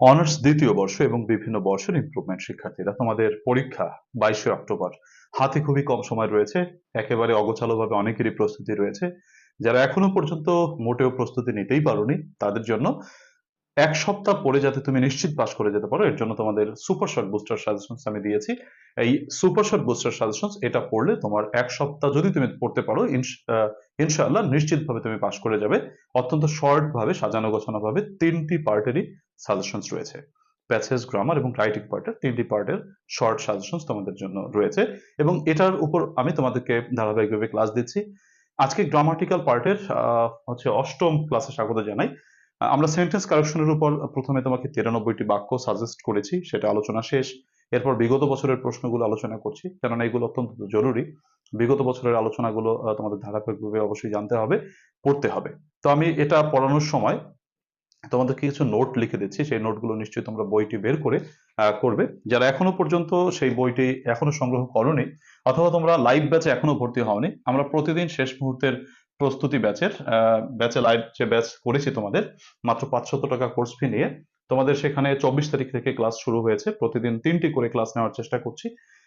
Honours দ্বিতীয় বর্ষ এবং বিভিন্ন বর্ষের ইম্প্রুভমেন্ট শিক্ষার্থীরা তোমাদের পরীক্ষা বাইশে অক্টোবর। হাতে খুবই কম সময় রয়েছে, একেবারে অগোছালোভাবে অনেকেরই প্রস্তুতি রয়েছে। যারা এখনও পর্যন্ত মোটেও প্রস্তুতি নিতেই পারোনি, তাদের জন্য এক সপ্তাহ পরে যাতে তুমি নিশ্চিত পাস করে যেতে পারো, এর জন্য তোমাদের সুপার শর্ট বুস্টার সাজেশনস আমি দিয়েছি। এই সুপার শর্ট বুস্টার সাজেশনস এটা পড়লে তোমার এক সপ্তাহ যদি তুমি পড়তে পারো ইনশাআল্লাহ নিশ্চিতভাবে তুমি পাস করে যাবে। অত্যন্ত শর্ট ভাবে সাজানো গোছানো ভাবে তিনটি পার্টেরই সাজেশনস রয়েছে। প্যাসেজ গ্রামার এবং রাইটিং পার্টের তিনটি পার্টের শর্ট সাজেশনস তোমাদের জন্য রয়েছে। এবং এটার উপর আমি তোমাদেরকে ধারাবাহিকভাবে ক্লাস দিচ্ছি। আজকে গ্রামাটিক্যাল পার্টের হচ্ছে অষ্টম ক্লাসে স্বাগত জানাই। আমরা সেন্টেন্স কারেকশনের উপর প্রথমে তোমাকে তিরানব্বইটি বাক্য সাজেস্ট করেছি, সেটা আলোচনা শেষ। এরপর বিগত বছরের প্রশ্নগুলো আলোচনা করছি, কেননা এগুলো অত্যন্ত জরুরি। বিগত বছরের আলোচনাগুলো তোমাদের ধারাবাহিকভাবে অবশ্যই জানতে হবে, পড়তে হবে। তো আমি এটা পড়ানোর সময় তোমাদেরকে কিছু নোট লিখে দিচ্ছি, সেই নোটগুলো নিশ্চয়ই তোমরা বইটি বের করে করবে। যারা এখনও পর্যন্ত সেই বইটি এখনও সংগ্রহ করনি, অথবা তোমরা লাইভ ব্যাচে এখনও ভর্তি হওনি, আমরা প্রতিদিন শেষ মুহূর্তের প্রস্তুতি ব্যাচের ব্যাচে লাইভ যে ব্যাচ করেছি তোমাদের, মাত্র পাঁচশত টাকা কোর্স ফি নিয়ে, তোমাদের সেখানে চব্বিশ তারিখ থেকে ক্লাস শুরু হয়েছে, প্রতিদিন তিনটি করে ক্লাস নেওয়ার চেষ্টা করছি,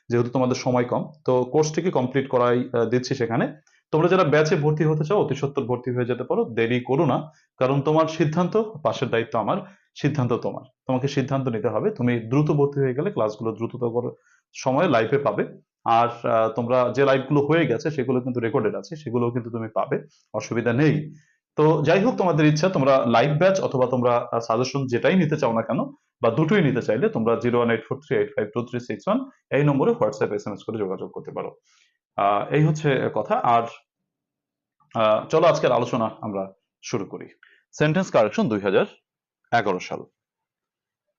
যেহেতু তোমাদের সময় কম, তো কোর্সটিকে কমপ্লিট করাই দিচ্ছি সেখানে। তোমরা যারা ব্যাচে ভর্তি হতে চাও, অতি সত্তর ভর্তি হয়ে যেতে পারো, দেরি করো না, কারণ তোমার সিদ্ধান্ত, পাশের দায়িত্ব আমার, সিদ্ধান্ত তোমার। তোমাকে সিদ্ধান্ত নিতে হবে, তুমি দ্রুত ভর্তি হয়ে গেলে ক্লাসগুলো দ্রুততর সময়ে লাইফে পাবে। আর তোমরা যে লাইভগুলো হয়ে গেছে সেগুলো কিন্তু রেকর্ডেড আছে সেগুলো কিন্তু তুমি পাবে, অসুবিধা নেই। তো যাই হোক, তোমাদের ইচ্ছা, তোমরা লাইভ ব্যাচ অথবা তোমরা সাজেশন যেটাই নিতে চাও না কেন বা দুটোই নিতে চাইলে তোমরা zero one eight four three eight five two three six one এই নম্বরে হোয়াটসঅ্যাপ এস এম এস করে যোগাযোগ করতে পারো। এই হচ্ছে কথা। আর চলো আজকের আলোচনা আমরা শুরু করি। সেন্টেন্স কারেকশন দুই হাজার এগারো সাল।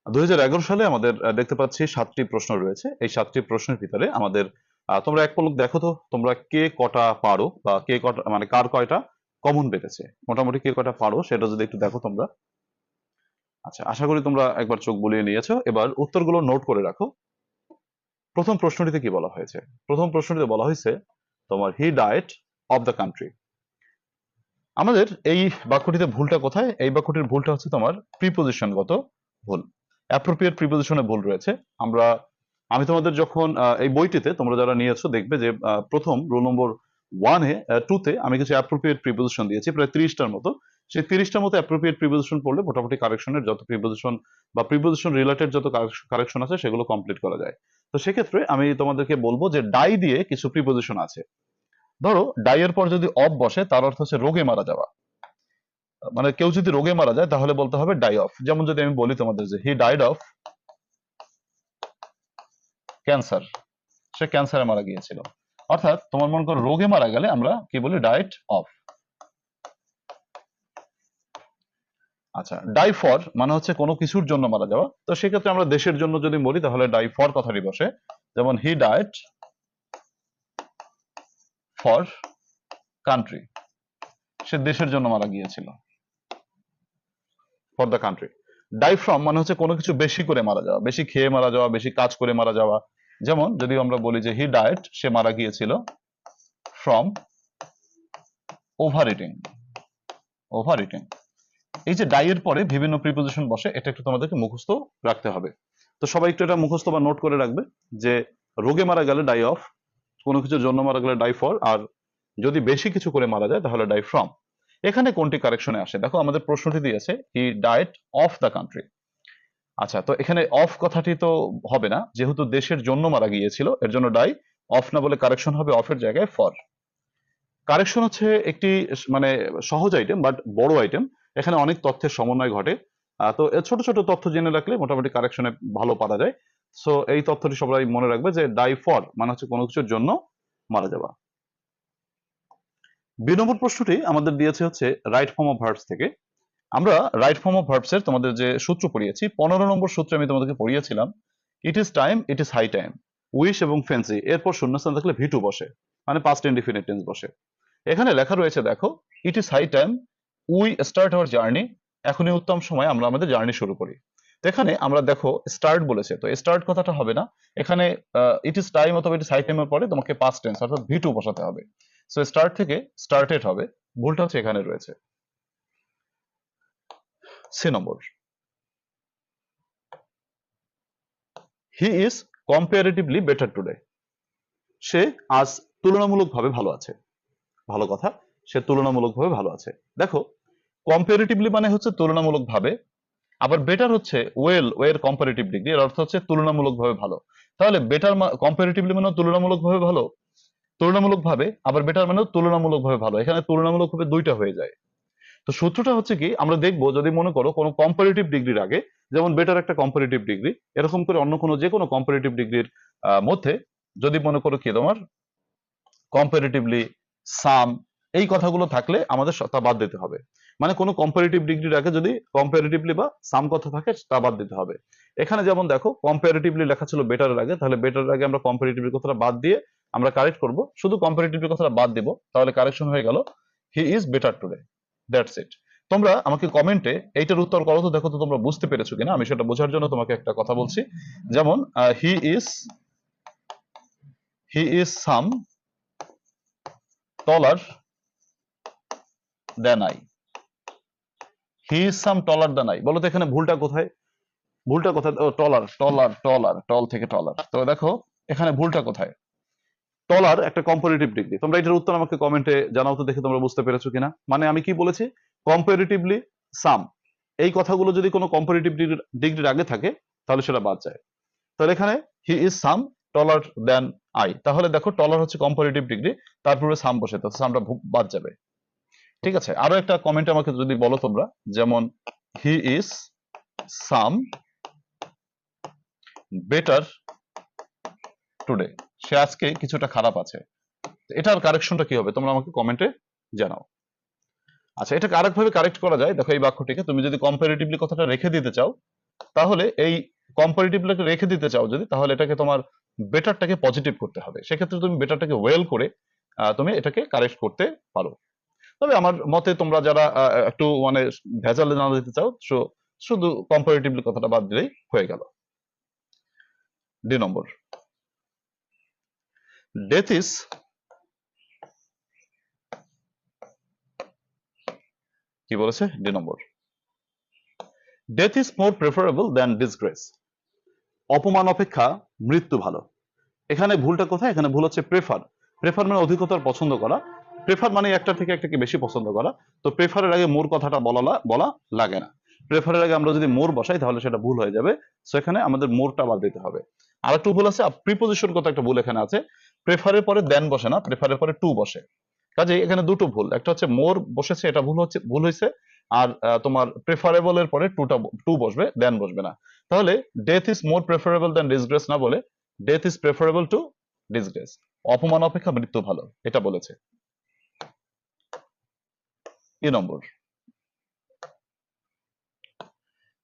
দুই সালে আমাদের দেখতে পাচ্ছি সাতটি প্রশ্ন রয়েছে। এই সাতটি প্রশ্নের ভিতরে আমাদের তোমরা এক পলক দেখো তো, তোমরা কে কটা পারো বা কে কটা মানে কার কয়টা কমন বেড়েছে? মোটামুটি কে কটা পারো সেটা যদি একটু দেখো তোমরা। আচ্ছা আশা করি তোমরা একবার চোখ বুলিয়ে নিয়েছো। এবার উত্তরগুলো নোট করে রাখো। প্রথম প্রশ্নটিতে কি বলা হয়েছে? প্রথম প্রশ্নটিতে বলা হয়েছে, তোমার he died of the country আমাদের এই বাক্যটিতে ভুলটা কোথায়? এই বাক্যটির ভুলটা হচ্ছে তোমার প্রিপোজিশনগত ভুল। অ্যাপ্রোপ্রিয়েট প্রিপোজিশনে ভুল রয়েছে। আমরা, আমি তোমাদের যখন এই বইটিতে তোমরা যারা নিয়েছো দেখবে যে প্রথম রোল নম্বর ওয়ানে টুতে আমি কিছু অ্যাপ্রোপ্রিয়েট প্রিপোজিশন দিয়েছি, প্রায় তিরিশটার মতো। সেই তিরিশটার মতো অ্যাপ্রোপ্রিয়েট প্রিপোজিশন পড়লে মোটামুটি কারেকশনের যত প্রিপোজিশন বা প্রিপোজিশন রিলেটেড যত কারেকশন আছে সেগুলো কমপ্লিট করা যায়। তো সেক্ষেত্রে আমি তোমাদেরকে বলব যে ডাই দিয়ে কিছু প্রিপোজিশন আছে। ধরো ডাই এর পর যদি অফ বসে, তার অর্থ হচ্ছে রোগে মারা যাওয়া। মানে কেউ যদি রোগে মারা যায়, তাহলে বলতে হবে ডাই অফ যেমন যদি আমি বলি তোমাদের যে হি ডাইড অফ ক্যান্সার সে ক্যান্সারে মারা গিয়েছিল। অর্থাৎ তোমার মনে করো রোগে মারা গেলে আমরা কি বলি ডায়েট অফ আচ্ছা ডাই ফর মানে হচ্ছে কোনো কিছুর জন্য মারা যাওয়া। তো সেক্ষেত্রে আমরা দেশের জন্য যদি বলি, তাহলে ডাই ফর কথাটি বসে। যেমন হি ডায়েট ফর কান্ট্রি সে দেশের জন্য মারা গিয়েছিল। For the country die from মানে হচ্ছে কোনো কিছু বেশি করে মারা যাওয়া, বেশি খেয়ে মারা যাওয়া, বেশি কাজ করে মারা যাওয়া। যেমন যদি আমরা বলি যে হি ডায়েট সে মারা গিয়েছিল from over eating over eating এই যে ডাই এর পরে বিভিন্ন প্রিপোজিশন বসে, এটা একটু তোমাদেরকে মুখস্থ রাখতে হবে। তো সবাই একটু এটা মুখস্থ বা নোট করে রাখবে যে রোগে মারা গেলে ডাই অফ কোনো কিছুর জন্য মারা গেলে ডাই ফর আর যদি বেশি কিছু করে মারা যায়, তাহলে ডাই ফ্রম এখানে কোনটি কারেকশনে আসে? দেখো আমাদের প্রশ্নটি দিয়েছে he died of the country আচ্ছা তো এখানে অফ কথাটি তো হবে না, যেহেতু দেশের জন্য মারা গিয়েছিল, এর জন্য ডাই অফ না বলে কারেকশন হবে অফের জায়গায় ফর কারেকশন হচ্ছে একটি মানে সহজ আইটেম বাট বড় আইটেম এখানে অনেক তথ্যের সমন্বয় ঘটে। তো ছোট ছোট তথ্য জেনে রাখলে মোটামুটি কারেকশনে ভালো পারা যায়। সো এই তথ্যটি সবাই মনে রাখবে যে ডাই ফর মানে হচ্ছে কোনো কিছুর জন্য মারা যাওয়া। দুই নম্বর প্রশ্নটি আমাদের দিয়েছে হচ্ছে রাইট ফর্ম অফ ভার্বস থেকে। আমরা রাইট ফর্ম অফ ভার্বস এর তোমাদের যে সূত্র পড়িয়েছি, পনেরো নম্বর সূত্রে আমি তোমাদেরকে পড়িয়েছিলাম it is time it is high time wish এবং ফেন্সি এরপর শূন্যস্থান থাকলে ভিটু বসে মানে পাস্ট ইনডিফিনিট টেন্স বসে। এখানে লেখা রয়েছে দেখো it is high time we start our journey এখনই উত্তম সময়, আমরা আমাদের জার্নি শুরু করি। এখানে আমরা দেখো স্টার্ট বলেছে, তো স্টার্ট কথাটা হবে না। এখানে ইট ইজ টাইম অথবা ইট ইজ হাই টাইমের পরে তোমাকে পাস্ট টেন্স অর্থাৎ ভিটু বসাতে হবে। সো স্টার্ট থেকে স্টার্টেড হবে, ভুলটা হচ্ছে এখানে রয়েছে। C number he is comparatively better today সে আজ তুলনামূলকভাবে ভালো আছে। ভালো কথা, সে তুলনামূলকভাবে ভালো আছে। দেখো কম্পারেটিভলি মানে হচ্ছে তুলনামূলকভাবে, আবার বেটার হচ্ছে ওয়েল ওয়ের কম্পারেটিভ ডিগ্রি এর অর্থ হচ্ছে তুলনামূলকভাবে ভালো। তাহলে বেটার কম্পারেটিভলি মানে তুলনামূলকভাবে ভালো? তুলনামূলকভাবে, আবার বেটার মানে তুলনামূলকভাবে ভালো। এখানে তুলনামূলকভাবে দুইটা হয়ে যায়। তো সূত্রটা হচ্ছে কি, আমরা দেখব যদি মনে করো কোনো কম্পারেটিভ ডিগ্রির আগে, যেমন বেটার একটা কম্পারেটিভ ডিগ্রি এরকম করে অন্য কোনো যে কোনো কম্পারেটিভ ডিগ্রির মধ্যে যদি মনে করো কি তোমার কম্পারেটিভলি সাম এই কথাগুলো থাকলে আমাদের তা বাদ দিতে হবে। মানে কোনো কম্পারেটিভ ডিগ্রির আগে যদি কম্পারেটিভলি বা সাম কথা থাকে, তা বাদ দিতে হবে। এখানে যেমন দেখো কম্পারেটিভলি লেখা ছিল বেটারের আগে, তাহলে বেটারের আগে আমরা কম্পারেটিভলি কথাটা বাদ দিয়ে আমরা কারেক্ট করব। শুধু কম্পারেটিভলি কথাটা বাদ দিব, তাহলে কারেকশন হয়ে গেল। He is better today that's it তোমরা আমাকে কমেন্টে এইটার উত্তর করো তো, দেখো তো তোমরা বুঝতে পেরেছ কিনা। আমি সেটা বোঝার জন্য তোমাকে একটা কথা বলছি। যেমন he is he is some taller than I he is some taller than I বলো তো এখানে ভুলটা কোথায়? ভুলটা কোথায়? টলার টলার টলার টল থেকে টলার তো দেখো, এখানে ভুলটা কোথায়? টলার একটা কম্পারেটিভ ডিগ্রি তোমরা এটার উত্তর আমাকে কমেন্টে জানাও তো দেখে তোমরা বুঝতে পেরেছ কিনা। মানে আমি কি বলেছি? কম্পারেটিভলি সাম এই কথাগুলো যদি কোনো কম্পারেটিভ ডিগ্রির আগে থাকে, তাহলে সেটা বাদ যায়। তাহলে এখানে হি is some taller than I তাহলে দেখো টলার হচ্ছে কম্পারেটিভ ডিগ্রি তারপরে সাম বসে, তো সামটা বাদ যাবে। ঠিক আছে? আরও একটা কমেন্ট আমাকে যদি বলো তোমরা, যেমন he is some better today সে আজকে কিছুটা খারাপ আছে। এটার কারেকশনটা কি হবে? তোমরা আমাকে কমেন্টে জানাও। আচ্ছা এটাকে আরেকভাবে কারেক্ট করা যায়। দেখো এই বাক্যটিকে, তুমি যদি কম্পারেটিভলি কথাটা রেখে দিতে চাও, তাহলে এই কম্পারেটিভলি রেখে দিতে চাও যদি, তাহলে এটাকে তোমার বেটারটাকে পজিটিভ করতে হবে। সেক্ষেত্রে তুমি বেটারটাকে ওয়েল করে তুমি এটাকে কারেক্ট করতে পারো। তবে আমার মতে তোমরা যারা একটু মানে ভেজালে না দিতে চাও শুধু কম্পারেটিভলি কথাটা বাদ দিলেই হয়ে গেল। দুই নম্বর। Death is কি বলেছে? D number. Death is more preferable than disgrace অপমান, অপেক্ষা, মৃত্যু ভালো। এখানে ভুলটা কোথায়? এখানে ভুল হচ্ছে প্রেফার প্রেফার মানে অধিকতর পছন্দ করা। প্রেফার মানে একটা থেকে একটাকে বেশি পছন্দ করা। তো প্রেফারের আগে মোর কথাটা বলা বলা লাগে না। প্রেফারের আগে আমরা যদি মোর বসাই, তাহলে সেটা ভুল হয়ে যাবে। সেখানে আমাদের মোরটা বাদ দিতে হবে। আর একটু ভুল আছে প্রিপোজিশন কত একটা ভুল এখানে আছে। প্রেফারের পরে দেন বসে না প্রেফারের পরে টু বসে। কাজে এখানে দুটো ভুল, একটা হচ্ছে মোর বসেছে, এটা ভুল হচ্ছে, ভুল হয়েছে, আর তোমার প্রেফারেবল এর পরে টুটা টু বসবে দেন বসবে না। তাহলে death is more preferable than disgrace না বলে death is preferable to disgrace অপমান, অপেক্ষা মৃত্যু ভালো, এটা বলেছে। E number.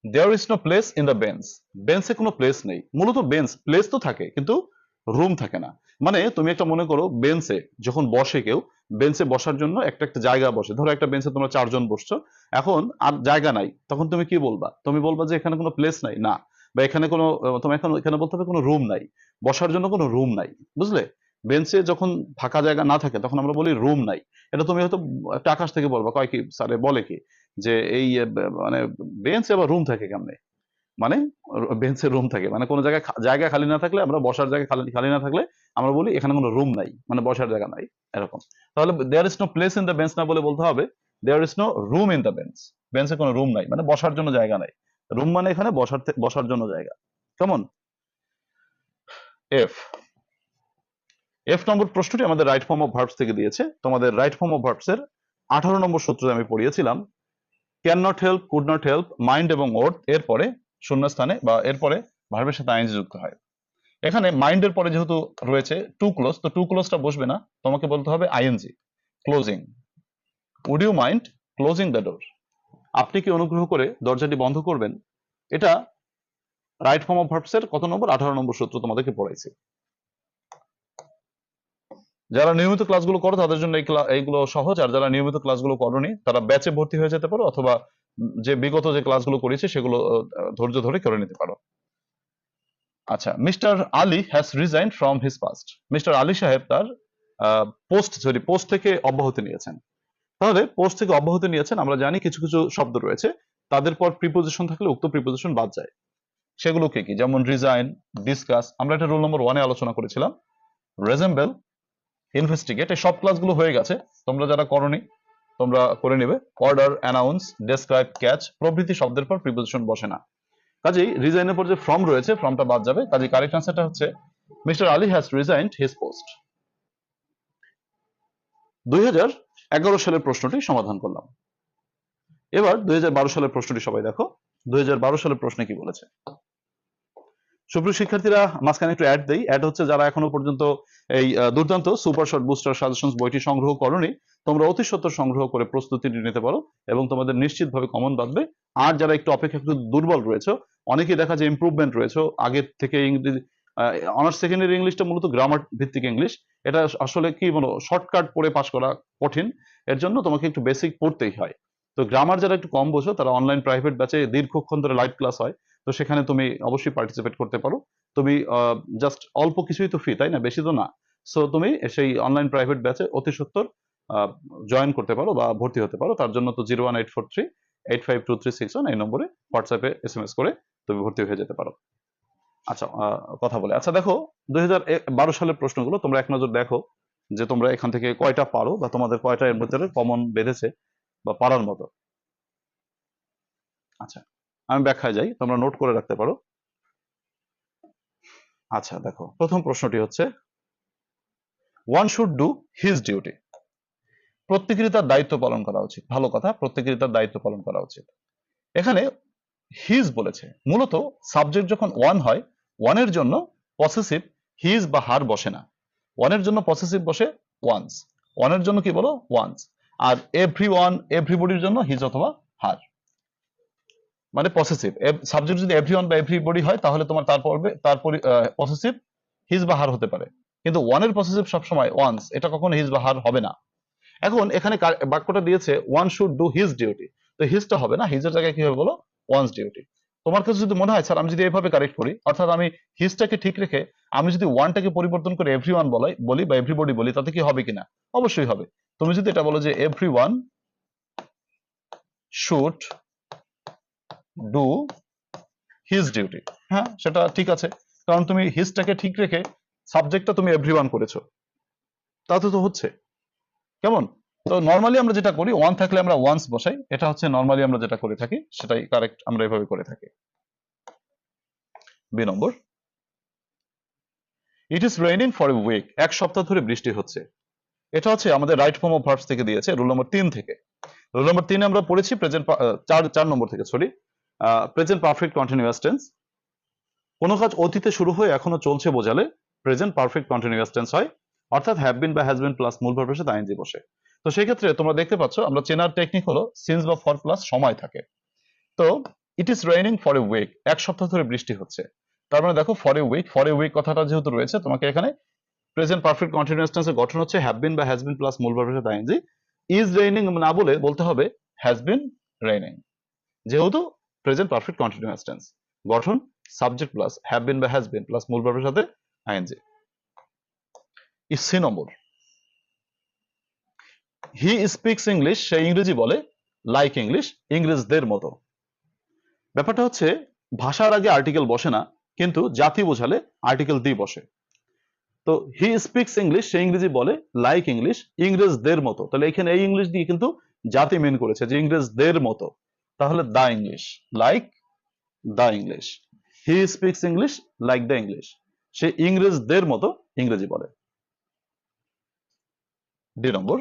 There is no place in the bench বেঞ্চে কোনো প্লেস নেই। মূলত বেঞ্চ প্লেস তো থাকে, কিন্তু রুম থাকে না। মানে তুমি একটা মনে করো বেঞ্চে যখন বসে কেউ বেঞ্চে বসার জন্য একটা একটা জায়গা বসে। ধরো একটা বেঞ্চে তোমরা চারজন বসছো, এখন আর জায়গা নাই, তখন তুমি কি বলবা? তুমি বলবা যে এখানে কোনো প্লেস নাই, না। বা এখানে কোনো, তোমার এখন, এখানে বলতে হবে কোনো রুম নাই। বসার জন্য কোনো রুম নাই, বুঝলে? বেঞ্চে যখন ফাঁকা জায়গা না থাকে, তখন আমরা বলি রুম নাই। এটা তুমি হয়তো একটা আকাশ থেকে বলবা, কয় কি? স্যারে বলে কি? যে এই মানে বেঞ্চে আবার রুম থাকে কেমনে? মানে বেঞ্চের রুম থাকে। মানে কোনো জায়গায় জায়গা খালি না থাকলে, আমরা বসার জায়গা খালি খালি না থাকলে আমরা বলি এখানে কোনো রুম নাই মানে বসার জায়গা নাই, এরকম। তাহলে there is no place in the bench না বলে বলতে হবে there is no room in the bench বেঞ্চে কোনো রুম নাই মানে বসার জন্য জায়গা নাই। রুম মানে এখানে বসার বসার জন্য জায়গা। কেমন? এফ এফ নম্বর প্রশ্নটি আমাদের রাইট ফর্ম অফ ভার্বস থেকে দিয়েছে। তোমাদের রাইট ফর্ম অফ ভার্বস এর আঠারো নম্বর সূত্রে আমি পড়িয়েছিলাম। Can not help could not help mind এবং ওর্থ এরপরে শূন্যস্থানে বা এরপরে ভার্বের সাথে আইনজি যুক্ত হয়। এখানে মাইন্ডের পরে যেহেতু রয়েছে টু ক্লোজ তো টু ক্লোজটা বসবে না। তোমাকে বলতে হবে ING closing would you mind closing the door আপনি কি অনুগ্রহ করে দরজাটি বন্ধ করবেন? এটা রাইট ফর্ম অফ ভার্বস এর কত নম্বর? আঠারো নম্বর সূত্র তোমাদেরকে পড়াইছে। যারা নিয়মিত ক্লাসগুলো করো, তাদের জন্য এইগুলো সহজ। আর যারা নিয়মিত ক্লাসগুলো করনি, তারা ব্যাচে ভর্তি হয়ে যেতে পারো, অথবা যে বিগত যে ক্লাসগুলো করেছে সেগুলো ধৈর্য ধরে করে নিতে পারো। আচ্ছা mister Ali has resign from his past mister Ali সাহেব তার পোস্ট সরি পোস্ট থেকে অব্যাহতি নিয়েছেন। তাহলে পোস্ট থেকে অব্যাহতি নিয়েছেন, আমরা জানি কিছু কিছু শব্দ রয়েছে। তাদের পর প্রিপোজিশন থাকলে উক্ত প্রিপোজিশন বাদ যায়। সেগুলো কি কি? যেমন রিজাইন ডিসকাস আমরা এটা রোল নম্বর ওয়ানে আলোচনা করেছিলাম। রেজেম্বল ইনভেস্টিগেট এই সব ক্লাসগুলো হয়ে গেছে। তোমরা যারা করনি তোমরা করে নেবে। অর্ডার অ্যানাউন্স ডেসক্রাইব ক্যাচ প্রভৃতি শব্দের পর প্রিপোজিশন বসে না। কাজেই রিজাইনের পর যে ফর্ম রয়েছে ফর্মটা বাদ যাবে। কাজেই কারেক্ট আনসারটা হচ্ছে mister Ali has resigned his post দুই এগারো সালের প্রশ্নটি সমাধান করলাম। এবার দুই হাজার বারো সালের প্রশ্নটি সবাই দেখো। দুই হাজার বারো সালের প্রশ্নে কি বলেছে? সুপ্রিয় শিক্ষার্থীরা, মাঝখানে একটু অ্যাড দেই। অ্যাড হচ্ছে যারা এখনও পর্যন্ত এই দুর্দান্ত সুপার শর্ট বুস্টার সাজেশন বইটি সংগ্রহ করনি, তোমরা অতি সত্বর সংগ্রহ করে প্রস্তুতি নিতে পারো এবং তোমাদের নিশ্চিতভাবে কমন বাঁধবে। আর যারা একটু অপেক্ষা একটু দুর্বল রয়েছে, অনেকেই দেখা যায় ইমপ্রুভমেন্ট রয়েছে। আগের থেকে ইংরেজি অনার্স সেকেন্ড ইয়ার ইংলিশটা মূলত গ্রামার ভিত্তিক ইংলিশ এটা আসলে কি বলো শর্টকাট পড়ে পাশ করা কঠিন। এর জন্য তোমাকে একটু বেসিক পড়তেই হয়। তো গ্রামার যারা একটু কম বোঝো, তারা অনলাইন প্রাইভেট ব্যাচে দীর্ঘক্ষণ ধরে লাইভ ক্লাস হয়। তো সেখানে তুমি অবশ্যই পার্টিসিপেট করতে পারো। তুমি জাস্ট অল্প কিছুই তো ফি তাই না? বেশি তো না। সো তুমি সেই অনলাইন প্রাইভেট ব্যাচে অতি সত্তর জয়েন করতে পারো বা ভর্তি হতে পারো। তার জন্য তো zero one eight four three eight five two three six one এই নম্বরে হোয়াটসঅ্যাপে এস এম এস করে তুমি ভর্তি হয়ে যেতে পারো। আচ্ছা কথা বলে। আচ্ছা দেখো, দুই হাজার বারো সালের প্রশ্নগুলো তোমরা এক নজর দেখো যে তোমরা এখান থেকে কয়টা পারো বা তোমাদের কয়টা এর মধ্যে কমন বেঁধেছে বা পারার মতো। আচ্ছা আমি ব্যাখ্যায় যাই, তোমরা নোট করে রাখতে পারো। আচ্ছা দেখো, প্রথম প্রশ্নটি হচ্ছে one should do his duty প্রত্যেকেরই তার দায়িত্ব পালন করা উচিত। ভালো কথা, প্রত্যেকেরই তার দায়িত্ব পালন করা উচিত। এখানে হিজ বলেছে। মূলত সাবজেক্ট যখন ওয়ান হয় ওয়ানের জন্য পসেসিভ হিজ বা হার বসে না। ওয়ানের জন্য পসেসিভ বসে ওয়ান্স ওয়ানের জন্য কি বলো? ওয়ান্স আর এভরি ওয়ান এভরিবডির জন্য হিজ অথবা হার মানে পসেসিভ সাবজেক্ট যদি এভরি ওয়ান বা এভরিবডি হয়, তাহলে তোমার তারপর তারপর পসেসিভ হিজ বা হার হতে পারে। কিন্তু ওয়ানের পসেসিভ সবসময় ওয়ান্স এটা কখনো হিজ বা হার হবে না। এখন এখানে বাক্যটা দিয়েছে one should do his duty তো হিজটা হবে না হিজের জায়গায় কি হবে বলো? ওয়ান্স ডিউটি তোমার কাছে যদি মনে হয়, স্যার, আমি যদি এভাবে কারেক্ট করি, অর্থাৎ আমি হিজটাকে ঠিক রেখে, আমি যদি ওয়ানটাকে পরিবর্তন করে এভরি ওয়ান বলাই, বলি বা এভরিবডি বলি, তাতে কি হবে কিনা? অবশ্যই হবে। তুমি যদি এটা বলো যে every one should do his duty হ্যাঁ? সেটা ঠিক আছে। কারণ তুমি হিজটাকে ঠিক রেখে সাবজেক্টটা তুমি এভরি ওয়ান করেছ। তাতে তো হচ্ছে। কেমন? তো নর্মালি আমরা যেটা করি ওয়ান থাকলে আমরা ওয়ান্স বসাই। এটা হচ্ছে নর্মালি আমরা যেটা করে থাকি, সেটাই কারেক্ট আমরা এভাবে করে থাকি। B number. It is raining for a week এক সপ্তাহ ধরে বৃষ্টি হচ্ছে। এটা হচ্ছে আমাদের রাইট ফর্ম অফ ভার্বস থেকে দিয়েছে রুল নম্বর তিন থেকে। রুল নম্বর তিনে আমরা পড়েছি প্রেজেন্ট চার চার নম্বর থেকে sorry present perfect continuous tense কোনো কাজ অতীতে শুরু হয়ে এখনও চলছে বোঝালে প্রেজেন্ট পারফেক্ট কন্টিনিউয়াস টেন্স হয়। অর্থাৎ হ্যাভ বিন বা হ্যাজ বিন প্লাস মূল ভার্বের সাথে আইনজি বসে। তো সেই ক্ষেত্রে তোমরা দেখতে পাচ্ছ, আমরা চেনার টেকনিক হলো সিন্স বা ফর প্লাস সময় থাকে। তো it is raining for a week এক সপ্তাহ ধরে বৃষ্টি হচ্ছে। তার মানে দেখো for a week for a week কথাটা যেহেতু রয়েছে, তোমাকে এখানে প্রেজেন্ট পারফেক্ট কন্টিনিউয়াস টেন্সের গঠন হচ্ছে হ্যাভ বিন বা হ্যাজ বিন প্লাস মূল ভার্বের সাথে আইনজি ইজ রেইনিং না বলে বলতে হবে হ্যাজ বিন রেইনিং যেহেতু প্রেজেন্ট পারফেক্ট কন্টিনিউয়াস টেন্স গঠন সাবজেক্ট প্লাস হ্যাভ বিন বা হ্যাজ বিন প্লাস মূল ভার্বের সাথে ING C number he speaks English সে ইংরেজি বলে লাইক ইংলিশ ইংরেজদের মতো। ব্যাপারটা হচ্ছে, ভাষার আগে আর্টিকেল বসে না, কিন্তু জাতি বোঝালে আর্টিকেল দি বসে। তো হি স্পিক্স ইংলিশ সে ইংরেজি বলে লাইক ইংলিশ ইংরেজদের মতো। তাহলে এখানে এই ইংলিশ দিয়ে কিন্তু জাতি মেন করেছে, যে ইংরেজদের মতো। তাহলে the English. Like the English. He speaks English like the English. সে ইংরেজদের মতো ইংরেজি বলে। D number.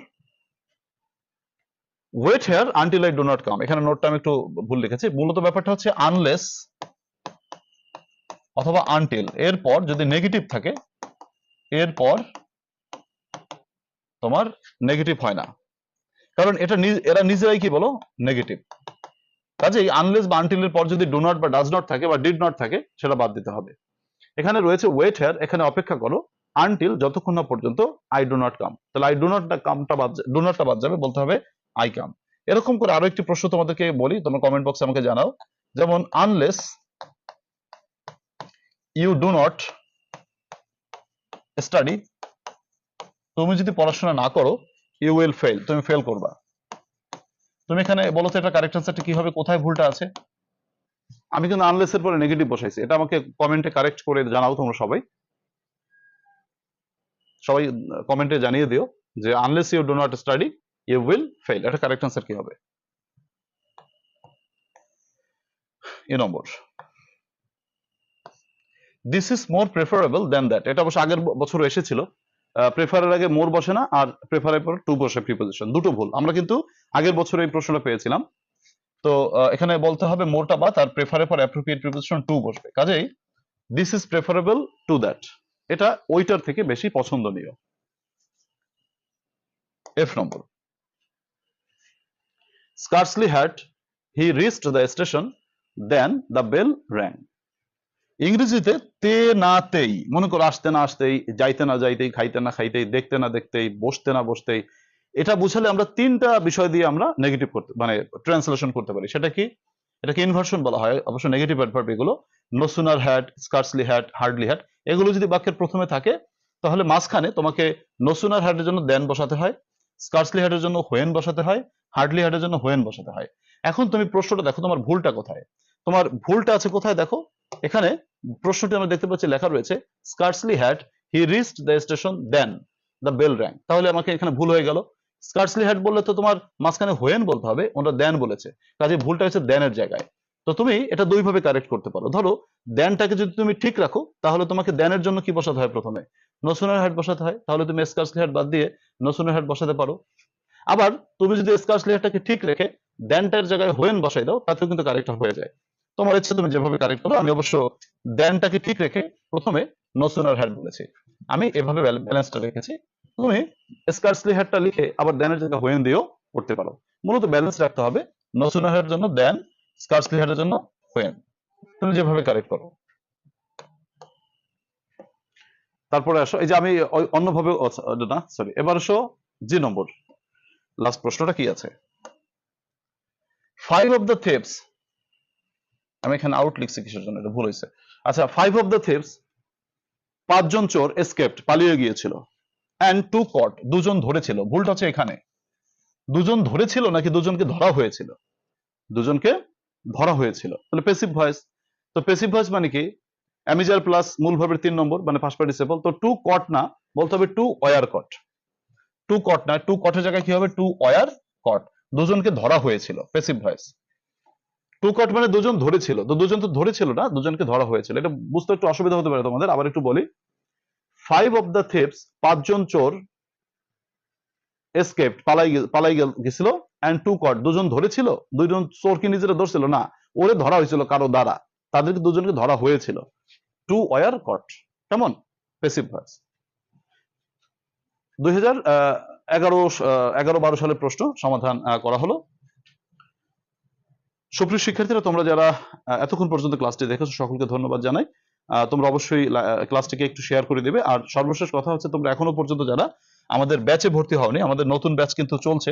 Wait here until I do not come. এখানে নোটটা আমি একটু ভুল লিখেছি। মূলত ব্যাপারটা হচ্ছে আনলেস অথবা আনটিল। এরপর যদি নেগেটিভ থাকে, এরপর তোমার নেগেটিভ হয় না। কারণ এটা এরা নিজেরাই কি বলো? নেগেটিভ। কাজেই আনলেস বা আনটিলের পর যদি ডো নট বা ডাজ নট থাকে বা ডিড নট থাকে, সেটা বাদ দিতে হবে। এখানে রয়েছে ওয়েট হেয়ার এখানে অপেক্ষা করো আনটিল যতক্ষণ না পর্যন্ত আই ডো নট কাম তাহলে আই ডো নট কামটা বাদ ডো নটটা বাদ যাবে, বলতে হবে আই কাম এরকম করে আরও একটি প্রশ্ন তোমাদেরকে বলি, তোমরা কমেন্ট বক্সে আমাকে জানাও। যেমন unless you do not study তুমি যদি পড়াশোনা না করো ইউ উইল ফেল তুমি ফেল করবা। তুমি এখানে বলো তো এটা কারেক্ট অ্যান্সারটা কি হবে কোথায় ভুলটা আছে? আমি কিন্তু আনলেস এর পরে নেগেটিভ বসাইছি। এটা আমাকে কমেন্টে কারেক্ট করে জানাও তোমরা সবাই। সবাই কমেন্টে জানিয়ে দিও যে unless you do not study you will fail এটা কারেক্ট আনসার কি হবে? A number. This is more preferable than that এটা অবশ্য আগের বছর এসেছিল। প্রেফারের আগে মোর বসে না, আর প্রেফারের পর টু বসে প্রিপোজিশন দুটো ভুল। আমরা কিন্তু আগের বছর এই প্রশ্নটা পেয়েছিলাম। তো এখানে বলতে হবে মোরটা বা তার প্রেফারের পর অ্যাপ্রোপ্রিয়েট প্রিপোজিশন টু বসবে। কাজেই this is preferable to that এটা ওইটার থেকে বেশি পছন্দনীয়। F number scarcely had he reached the station then the bell rang ইংরেজিতে তে না তেই, মনে করো আসতে না আসতেই, যাইতে না যাইতেই, খাইতে না খাইতেই, দেখতে না দেখতেই, বসতে না বসতেই, এটা বুঝালে আমরা তিনটা বিষয় দিয়ে আমরা নেগেটিভ করতে মানে ট্রান্সলেশন করতে পারি। সেটা কি? এটাকে ইনভার্সন বলা হয়। অবশ্য নেগেটিভ অ্যাডভার্ব এগুলো no sooner had scarcely had hardly had এগুলো যদি বাক্যের প্রথমে থাকে, তাহলে মাঝখানে তোমাকে নো সুনার হ্যাডের জন্য দেন বসাতে হয় স্কার্সলি হ্যাডের জন্য হোয়েন বসাতে হয় হার্ডলি হ্যাডের জন্য হোয়েন বসাতে হয়। এখন তুমি প্রশ্নটা দেখো, তোমার ভুলটা কোথায়? তোমার ভুলটা আছে কোথায় দেখো? এখানে প্রশ্নটি আমরা দেখতে পাচ্ছি, লেখা রয়েছে scarcely had he reached the station than the bell rang তাহলে আমাকে এখানে ভুল হয়ে গেল। স্কার্সলি হ্যাড বললে তো তোমার মাঝখানে হোয়েন বলতে হবে, ওটা দেন বলেছে। কাজে ভুলটা হচ্ছে দেনের জায়গায়। তো তুমি এটা দুইভাবে কারেক্ট করতে পারো। ধরো দেনটাকে যদি তুমি ঠিক রাখো, তাহলে তোমাকে দেনের জন্য কি বসাতে হয় প্রথমে? নসুনের হ্যাড বসাতে হয়। তাহলে তুমি স্কার্সলি হ্যাড বাদ দিয়ে নসুনের হ্যাড বসাতে পারো। আবার তুমি যদি স্কার্সলি হ্যাডটাকে ঠিক রেখে দেনটার জায়গায় হোয়েন বসাই দাও, তাতেও কিন্তু কারেক্ট হয়ে যায়। তোমার ইচ্ছে, তুমি যেভাবে কারেক্ট করো, আমি অবশ্য দেনটাকে ঠিক রেখে প্রথমে নসুনার হ্যাড বলেছি। আমি এভাবে ব্যালেন্সটা রেখেছি। তুমি স্কার্সলি হ্যাডটা লিখে আবার দেনের জায়গায় হোয়েন দিয়েও করতে পারো। মূলত ব্যালেন্স রাখতে হবে নসুনার হ্যাডের জন্য দেন স্কার্সলি হ্যাডের জন্য হোয়েন তুমি যেভাবে কারেক্ট করো। তারপরে আসো, এই যে আমি অন্যভাবে না সরি এবার আসো জি নম্বর লাস্ট প্রশ্নটা কি আছে? ফাইভ অফ দ্য থিপস আমি এখানে আউট লিখছি কিসের জন্য? এটা ভুল হয়েছে। আচ্ছা ফাইভ অফ দ্য থিপস পাঁচজন চোর এসকেপড পালিয়ে গিয়েছিল। অ্যান্ড টু কট দুজন ধরেছিল। ভুলটা হচ্ছে এখানে। দুজন ধরেছিল নাকি দুজনকে ধরা হয়েছিল? দুজনকে ধরা হয়েছিল। তাহলে পেসিভ ভয়েস তো পেসিভ ভয়েস মানে কি? অ্যামিজার প্লাস মূল ভাবের তিন নম্বর মানে ফার্স্ট পার্টিসিপল তো টু কট না, বলতে হবে two were caught two caught না টু কটের জায়গায় কি হবে? টু ওয়ার কট দুজনকে ধরা হয়েছিল পেসিভ ভয়েস টু মানে দুজন ধরেছিল। তো দুজন তো ধরেছিল না, দুজনকে ধরা হয়েছিল। এটা বুঝতে একটু অসুবিধা হতে পারে তোমাদের, আবার একটু বলি। ফাইভ অফ দ্য থিপস পাঁচজন চোর এসকেপ পালাই পালাই গেছিল অ্যান্ড টু কট দুজন ধরেছিল, দুইজন চোরকে নিজেরা ধরছিল? না, ওরে ধরা হয়েছিল কারও দ্বারা। তাদেরকে দুজনকে ধরা হয়েছিল। টু ওয়ার কট কেমন? পেসিভ ভয়েস দুই হাজার এগারো এগারো, বারো সালের প্রশ্ন সমাধান করা হলো। সুপ্রিয় শিক্ষার্থীরা, তোমরা যারা এতক্ষণ পর্যন্ত ক্লাসটি দেখেছ, সকলকে ধন্যবাদ জানাই। তোমরা অবশ্যই ক্লাসটিকে একটু শেয়ার করে দিবে। আর সর্বশেষ কথা হচ্ছে, তোমরা এখনও পর্যন্ত যারা আমাদের ব্যাচে ভর্তি হওনি, আমাদের নতুন ব্যাচ কিন্তু চলছে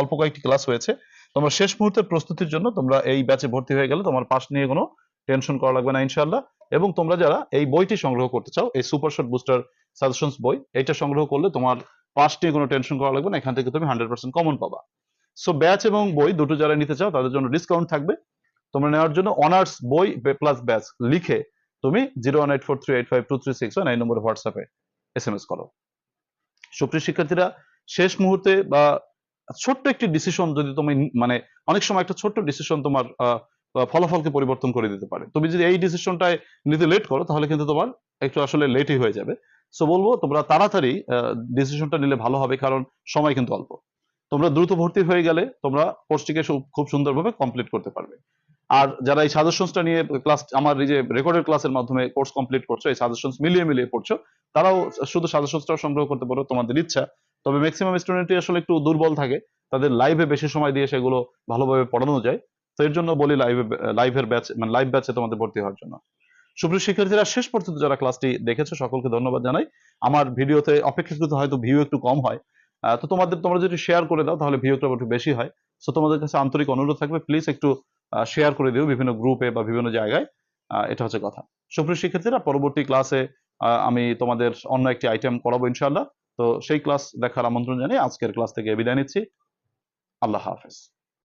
অল্প কয়েকটি ক্লাস হয়েছে, তোমরা শেষ মুহূর্তের প্রস্তুতির জন্য তোমরা এই ব্যাচে ভর্তি হয়ে গেলে তোমার পাশ নিয়ে কোনো টেনশন করা লাগবে না ইনশাল্লাহ এবং তোমরা যারা এই বইটি সংগ্রহ করতে চাও, এই সুপার শট বুস্টার সাজেশনস বই এটা সংগ্রহ করলে তোমার পাশ নিয়ে কোনো টেনশন করা লাগবে না, এখান থেকে তুমি হান্ড্রেড পার্সেন্ট কমন পাবা। সো ব্যাচ এবং বই দুটো যারা নিতে চাও, তাদের জন্য ডিসকাউন্ট থাকবে। তোমরা নেওয়ার জন্য অনার্স বই প্লাস ব্যাচ লিখে তুমি zero one eight four three eight five two three six one এই নম্বরে হোয়াটসঅ্যাপে এস এম এস করো। সুপ্রিয় শিক্ষার্থীরা, শেষ মুহূর্তে বা ছোট্ট একটি ডিসিশন যদি তুমি মানে অনেক সময় একটা ছোট্ট ডিসিশন তোমার ফলাফলকে পরিবর্তন করে দিতে পারে। তুমি যদি এই ডিসিশনটায় নিতে লেট করো, তাহলে কিন্তু তোমার একটু আসলে লেটই হয়ে যাবে। সো বলব তোমরা তাড়াতাড়ি ডিসিশনটা নিলে ভালো হবে, কারণ সময় কিন্তু অল্প। তোমরা দ্রুত ভর্তি হয়ে গেলে তোমরা কোর্সটিকে খুব সুন্দরভাবে কমপ্লিট করতে পারবে। আর যারা এই সাজেশনসটা নিয়ে ক্লাস আমার এই যে রেকর্ডেড ক্লাসের মাধ্যমে কোর্স কমপ্লিট করছ, এই সাজেশনস মিলিয়ে মিলিয়ে পড়ছো, তারাও শুধু সাজেশনসটাও সংগ্রহ করতে পারো, তোমাদের ইচ্ছা। তবে ম্যাক্সিমাম স্টুডেন্টই আসলে একটু দুর্বল থাকে, তাদের লাইভে বেশি সময় দিয়ে সেগুলো ভালোভাবে পড়ানো যায়। তো এর জন্য বলি লাইভে লাইভের ব্যাচ মানে লাইভ ব্যাচে তোমাদের ভর্তি হওয়ার জন্য। সুপ্রিয় শিক্ষার্থীরা, শেষ পর্যন্ত যারা ক্লাসটি দেখেছ, সকলকে ধন্যবাদ জানাই। আমার ভিডিওতে অপেক্ষাকৃত হয়তো ভিউ একটু কম হয়। তো তোমাদের, তোমরা যদি শেয়ার করে দাও, তাহলে ভিউটা একটু বেশি হয়। সো তোমাদের কাছে আন্তরিক অনুরোধ থাকবে প্লিজ একটু শেয়ার করে দিও বিভিন্ন গ্রুপে বা বিভিন্ন জায়গায়। এটা হচ্ছে কথা। সুপ্রিয় শিক্ষার্থীরা, পরবর্তী ক্লাসে আমি তোমাদের অন্য একটি আইটেম করাবো ইনশাআল্লাহ। তো সেই ক্লাস দেখার আমন্ত্রণ জানিয়ে আজকের ক্লাস থেকে বিদায় নিচ্ছি। আল্লাহ হাফেজ।